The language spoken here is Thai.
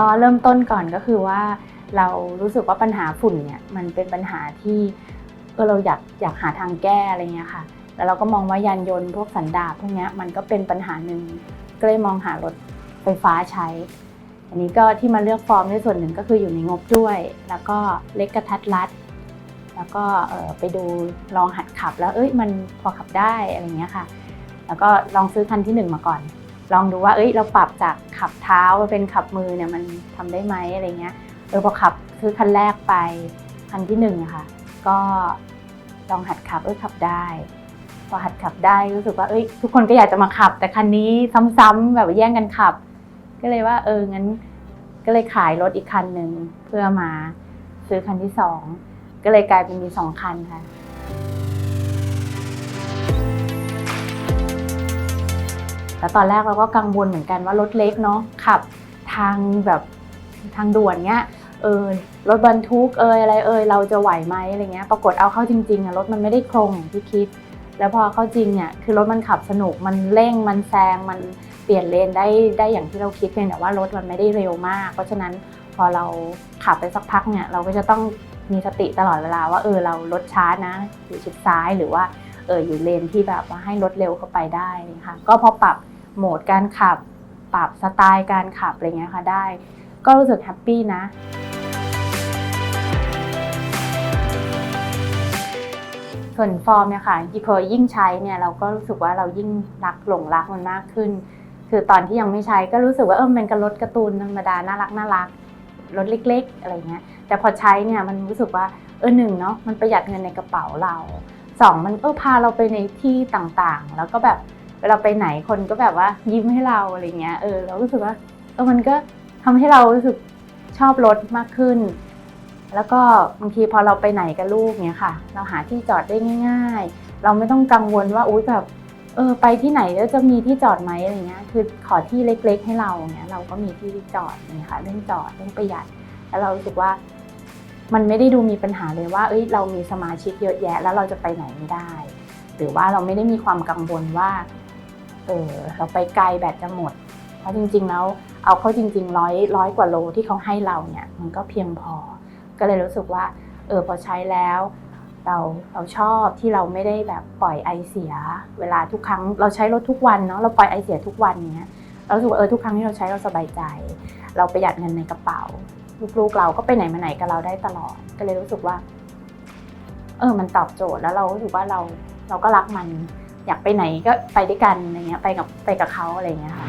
ก็เริ่มต้นก่อนก็คือว่า เรารู้สึกว่าปัญหาฝุ่นเนี่ยมันเป็นปัญหาที่เออเราอยากอยากหาทางแก้อะไรเงี้ยค่ะ แล้วเราก็มองว่ายานยนต์พวกสันดาปพวกเนี้ยมันก็เป็นปัญหาหนึ่งก็เลยมองหารถไฟฟ้าใช้ อันนี้ก็ที่มาเลือกฟอร์มในส่วนหนึ่งก็คืออยู่ในงบด้วย แล้วก็เล็กกระทัดรัด แล้วก็ไปดูลองหัดขับแล้วเอ้ยมันพอขับได้อะไรเงี้ยค่ะ แล้วก็ลองซื้อคันที่หนึ่งมาก่อน ลองดูว่าเอ้ยเราปรับจากขับเท้ามาเป็นขับมือเนี่ยมันทำได้ไหมอะไรเงี้ยเออพอขับซื้อคันแรกไปคันที่หนึ่งอะค่ะ ก็ลองหัดขับเออขับได้พอหัดขับได้รู้สึกว่าเอ้ยทุกคนก็อยากจะมาขับ แต่คันนี้ซ้ำๆแบบแย่งกันขับ ก็เลยว่า เอองั้น ก็เลยขายรถอีกคันหนึ่งเพื่อมาซื้อคันที่สองก็เลยกลายเป็นมีสองคันค่ะ แล้วตอนแรกเราก็กังวลเหมือนกันว่ารถเล็กเนาะขับทางแบบทางด่วนเนี้ยเออรถบรรทุกเอยอะไรเอยเราจะไหวไหมอะไรเงี้ยปรากฏเอาเข้าจริงๆอะรถมันไม่ได้โครงอย่างที่คิด แล้วพอเข้าจริงเนี่ยคือรถมันขับสนุกมันเร่งมันแซงมันเปลี่ยนเลนได้ได้อย่างที่เราคิดเพียงแต่ว่ารถมันไม่ได้เร็วมาก เพราะฉะนั้นพอเราขับไปสักพักเนี่ยเราก็จะต้องมีสติตลอดเวลาว่าเออเรารถช้านะอยู่ชิดซ้ายหรือว่า เอออยู่เลนที่แบบว่าให้รถเร็วเข้าไปได้นะคะก็พอปรับโหมดการขับ ปรับสไตล์การขับอะไรเงี้ยค่ะได้ ก็รู้สึกแฮปปี้นะส่วนฟอร์มเนี่ยค่ะพอยิ่งใช้เนี่ยเราก็รู้สึกว่าเรายิ่งรักหลงรักมันมากขึ้น คือตอนที่ยังไม่ใช้ก็รู้สึกว่าเออมันเป็นกระรถการ์ตูนธรรมดาน่ารักน่ารักรถเล็ก ๆ อะไรเงี้ยแต่พอใช้เนี่ยมันรู้สึกว่าเออหนึ่งเนาะมันประหยัดเงินในกระเป๋าเรา สองมันเออพาเราไปในที่ต่างๆ แล้วก็แบบเวลาไปไหนคนก็แบบว่ายิ้มให้เราอะไรเงี้ยเออเรารู้สึกว่าเออมันก็ทำให้เรารู้สึกชอบรถมากขึ้น แล้วก็บางทีพอเราไปไหนกับลูกเนี้ยค่ะ เราหาที่จอดได้ง่าย ๆ เราไม่ต้องกังวลว่าอุ้ยแบบเออไปที่ไหนแล้วจะมีที่จอดไหมอะไรเงี้ย คือขอที่เล็ก ๆ ให้เราเนี้ยเราก็มีที่จอดเนี่ยค่ะเรื่องจอดเรื่องประหยัดแล้วเรารู้สึกว่า มันไม่ได้ดูมีปัญหาเลยว่าเอ้ยเรามีสมาชิกเยอะแยะ แล้วเราจะไปไหนไม่ได้ หรือว่าเราไม่ได้มีความกังวลว่าเออเราไปไกลแบตจะหมด เพราะจริง ๆ แล้วเอาเข้าจริงๆร้อยร้อยกว่าโลที่เขาให้เราเนี่ยมันก็เพียงพอ ก็เลยรู้สึกว่าเออพอใช้แล้ว เราเราชอบที่เราไม่ได้แบบปล่อยไอเสีย เวลาทุกครั้งเราใช้รถทุกวันเนาะเราปล่อยไอเสียทุกวันเนี้ยเราสึกว่าเออทุกครั้งที่เราใช้เราสบายใจ เราประหยัดเงินในกระเป๋า ลูกๆเราก็ไปไหนมาไหนกับเราได้ตลอด ก็เลยรู้สึกว่า เออ มันตอบโจทย์แล้วเรารู้สึกว่าเราเราก็รักมัน อยากไปไหนก็ไปด้วยกันอะไรเงี้ย ไปกับไปกับเขาอะไรเงี้ยค่ะ